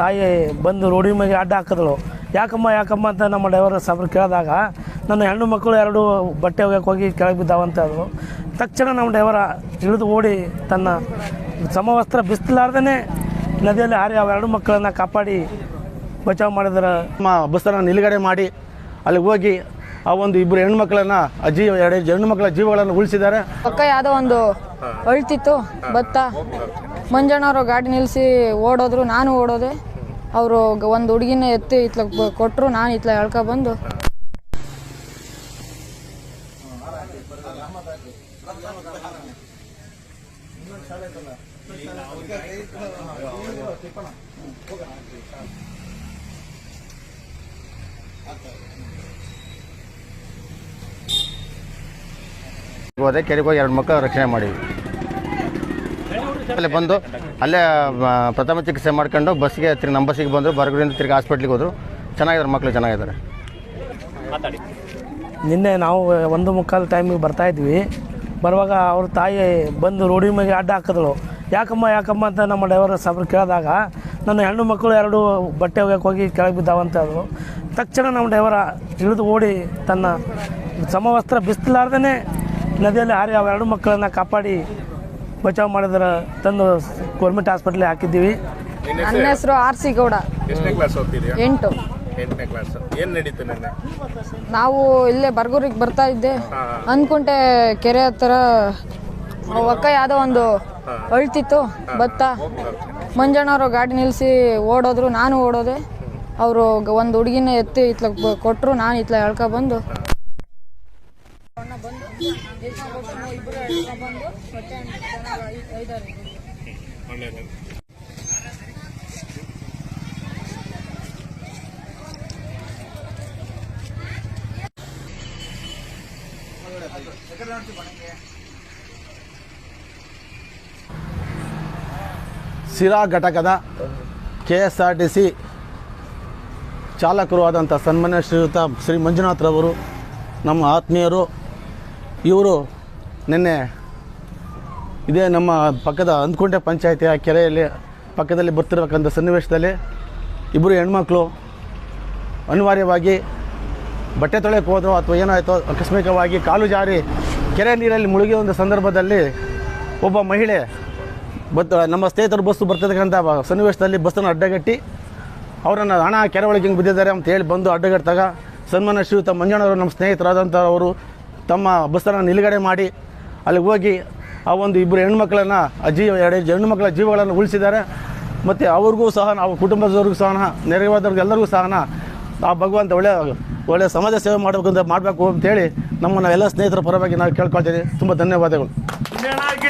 ತಾಯಿ ಬಂದು ರೋಡಿ ಮೇಲೆ ಅಡ್ಡ ಹಾಕಿದಳು. ಯಾಕಮ್ಮ ಯಾಕಮ್ಮ ಅಂತ ನಮ್ಮ ಡ್ರೈವರ್ ಸಾಬ್ರು ಕೇಳಿದಾಗ ನನ್ನ ಹೆಣ್ಣು ಮಕ್ಕಳು ಎರಡು ಬಟ್ಟೆ ಒಗ್ಯಕ್ಕೆ ಹೋಗಿ ಕೆಳಗೆ ಬಿದ್ದಾವಂತ ಅದು ತಕ್ಷಣ ನಮ್ಮ ಡ್ರೈವರ ಇಳಿದು ಓಡಿ ತನ್ನ ಸಮವಸ್ತ್ರ ಬಿಸಿಲಾರ್ದೇ ನದಿಯಲ್ಲಿ ಹಾರಿ ಅವ ಎರಡು ಮಕ್ಕಳನ್ನು ಕಾಪಾಡಿ ಬಚಾವ್ ಮಾಡಿದ್ರೆ. ನಮ್ಮ ಬಸ್ಸನ್ನು ನಿಲುಗಡೆ ಮಾಡಿ ಅಲ್ಲಿ ಹೋಗಿ ಆ ಒಂದು ಇಬ್ಬರು ಹೆಣ್ಮಕ್ಳನ್ನ ಆ ಜೀವ ಎರಡು ಹೆಣ್ಣು ಮಕ್ಕಳ ಜೀವಗಳನ್ನು ಉಳಿಸಿದ್ದಾರೆ. ಪಕ್ಕ ಯಾವುದೋ ಒಂದು ಅಳ್ತಿತ್ತು ಭತ್ತ ಮಂಜಣ್ಣವರು ಗಾಡಿ ನಿಲ್ಲಿಸಿ ಓಡೋದ್ರು ನಾನು ಓಡೋದೆ. ಅವರು ಒಂದು ಹುಡುಗಿನ ಎತ್ತಿ ಇತ್ಲ ಕೊಟ್ಟರು ನಾನು ಇತ್ಲ ಎಳ್ಕೊ ಬಂದು. ಹೋದೆ ಕೆರೆಗೆ ಹೋಗಿ ಎರಡು ಮಕ್ಕಳು ರಕ್ಷಣೆ ಮಾಡಿದ್ವಿ. ಅಲ್ಲೇ ಬಂದು ಅಲ್ಲೇ ಪ್ರಥಮ ಚಿಕಿತ್ಸೆ ಮಾಡ್ಕೊಂಡು ಬಸ್ಗೆ ತಿರುಗಿ ನಮ್ಮ ಬಸ್ಸಿಗೆ ಬಂದರು ಬರಗೂರಿಂದ ತಿರ್ಗಿ ಹಾಸ್ಪಿಟ್ಲಿಗೆ ಹೋದರು. ಚೆನ್ನಾಗಿದ್ದಾರೆ ಮಕ್ಕಳು ಚೆನ್ನಾಗಿದ್ದಾರೆ. ನಿನ್ನೆ ನಾವು ಒಂದು ಮುಕ್ಕಾಲು ಟೈಮಿಗೆ ಬರ್ತಾ ಇದ್ವಿ. ಬರುವಾಗ ಅವ್ರ ತಾಯಿ ಬಂದು ರೋಡಿ ಮೇಲೆ ಅಡ್ಡ ಹಾಕಿದಳು. ಯಾಕಮ್ಮ ಯಾಕಮ್ಮ ಅಂತ ನಮ್ಮ ಡ್ರೈವರ್ ಸಾಬ್ರು ಕೇಳಿದಾಗ ನನ್ನ ಹೆಣ್ಣು ಮಕ್ಕಳು ಎರಡು ಬಟ್ಟೆ ಒಗ್ಯಕ್ಕೆ ಹೋಗಿ ಕೆಳಗೆ ಬಿದ್ದಾವಂತ ತಕ್ಷಣ ನಮ್ಮ ಡ್ರೈವರ ಇಳಿದು ಓಡಿ ತನ್ನ ಸಮವಸ್ತ್ರ ಬಿಸ್ತಿಲಾರ್ದೇ ನದಿಯಲ್ಲಿ ಹಾರಿ ಅವ ಎರಡು ಮಕ್ಕಳನ್ನು ಕಾಪಾಡಿ ಬಚಾವ್ ಮಾಡಿದ್ರ ತಂದು ಗೌರ್ಮೆಂಟ್ ಹಾಸ್ಪಿಟ್ಲಿಗೆ ಹಾಕಿದ್ದೀವಿ. ನನ್ನ ಹೆಸರು ಆರ್ ಸಿ ಗೌಡ. ಎಷ್ಟನೇ ಕ್ಲಾಸ್ ಓದ್ತಿದ್ಯಾ? ಎಂಟು. ಎಂಟನೇ ಕ್ಲಾಸ್ ಏನು ನಡೀತು ನಿನ್ನೆ? ನಾವು ಇಲ್ಲೇ ಬರ್ಗೂರಿಗೆ ಬರ್ತಾ ಇದ್ದೆ. ಅನ್ಕುಂಟೆ ಕೆರೆ ಹತ್ರ ಒಕ್ಕ ಅಕ್ಕ ಯಾವುದೋ ಒಂದು ಅಳ್ತಿತ್ತು ಭತ್ತ ಮಂಜಣ್ಣವರು ಗಾಡಿ ನಿಲ್ಲಿಸಿ ಓಡೋದ್ರು ನಾನು ಓಡೋದೆ. ಅವರು ಒಂದು ಹುಡುಗಿನ ಎತ್ತಿ ಇತ್ಲ ಕೊಟ್ಟರು ನಾನು ಇತ್ಲ ಎಳ್ಕೊ ಸಿರಾ ಘಟಕದ K S R T C ಚಾಲಕರು ಆದಂಥ ಸನ್ಮಾನ್ಯ ಶ್ರೀಯುತ ಶ್ರೀ ಮಂಜುನಾಥ್ರವರು ನಮ್ಮ ಆತ್ಮೀಯರು, ಇವರು ನಿನ್ನೆ ಇದೇ ನಮ್ಮ ಪಕ್ಕದ ಅಂದ್ಕೊಂಡೆ ಆ ಕೆರೆಯಲ್ಲಿ ಪಕ್ಕದಲ್ಲಿ ಬರ್ತಿರ್ಬೇಕಂಥ ಸನ್ನಿವೇಶದಲ್ಲಿ ಇಬ್ಬರು ಹೆಣ್ಮಕ್ಳು ಅನಿವಾರ್ಯವಾಗಿ ಬಟ್ಟೆ ತೊಳೆಯಕ್ಕೆ ಹೋದ್ರು ಅಥವಾ ಏನಾಯಿತೋ ಆಕಸ್ಮಿಕವಾಗಿ ಕಾಲು ಜಾರಿ ಕೆರೆ ನೀರಲ್ಲಿ ಮುಳುಗಿ ಒಂದು ಸಂದರ್ಭದಲ್ಲಿ ಒಬ್ಬ ಮಹಿಳೆ ಬತ್ ನಮ್ಮ ಸ್ನೇಹಿತರು ಬಸ್ಸು ಬರ್ತಿರ್ತಕ್ಕಂಥ ಸನ್ನಿವೇಶದಲ್ಲಿ ಬಸ್ಸನ್ನು ಅಡ್ಡಗಟ್ಟಿ ಅವರನ್ನು ಹಣ ಕೆರೆ ಒಳಗೆ ಹಿಂಗೆ ಬಿದ್ದಿದ್ದಾರೆ ಅಂತ ಹೇಳಿ ಬಂದು ಅಡ್ಡಗಟ್ಟಿದಾಗ ಸನ್ಮಾನ ಶ್ರೀಯುತ ಮಂಜಣ್ಣವರು ನಮ್ಮ ಸ್ನೇಹಿತರಾದಂಥವರು ತಮ್ಮ ಬಸ್ಸನ್ನು ನಿಲುಗಡೆ ಮಾಡಿ ಅಲ್ಲಿ ಹೋಗಿ ಆ ಒಂದು ಇಬ್ಬರು ಹೆಣ್ಮಕ್ಳನ್ನು, ಆ ಜೀವ, ಎರಡು ಹೆಣ್ಣು ಮಕ್ಕಳ ಜೀವಗಳನ್ನು ಉಳಿಸಿದ್ದಾರೆ. ಮತ್ತು ಅವ್ರಿಗೂ ಸಹ ನಾವು ಕುಟುಂಬದವ್ರಿಗೂ ಸಹ ನೆರೆವಾದವ್ರಿಗೆ ಎಲ್ಲರಿಗೂ ಸಹ ಆ ಭಗವಂತ ಒಳ್ಳೆಯ ಒಳ್ಳೆಯ ಸಮಾಜ ಸೇವೆ ಮಾಡಬೇಕು ಅಂತ ಮಾಡಬೇಕು ಅಂತೇಳಿ ನಮ್ಮನ್ನು ಎಲ್ಲ ಸ್ನೇಹಿತರ ಪರವಾಗಿ ನಾವು ಕೇಳ್ಕೊಳ್ತೀವಿ ತುಂಬ ಧನ್ಯವಾದಗಳು.